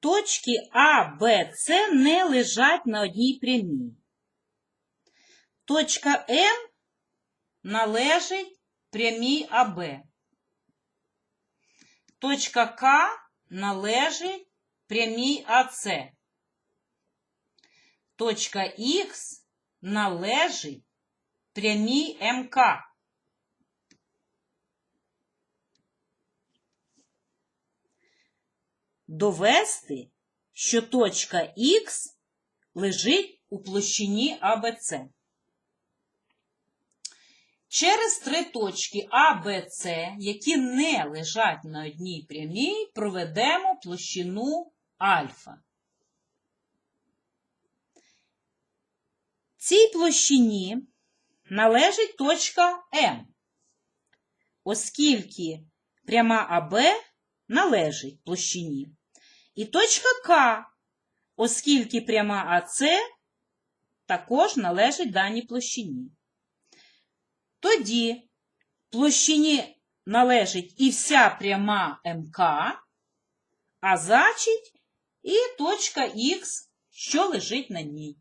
Точки А, Б, С не лежать на одній прямій. Точка М належить прямій АБ. Точка К належить прямій АС. Точка Х належить прямій МК. Довести, що точка Х лежить у площині АБЦ. Через три точки А, Б, С, які не лежать на одній прямій, проведемо площину альфа. Цій площині належить точка М, оскільки пряма АБ належить площині. І точка К, оскільки пряма АС також належить даній площині. Тоді площині належить і вся пряма МК, а значить і точка Х, що лежить на ній.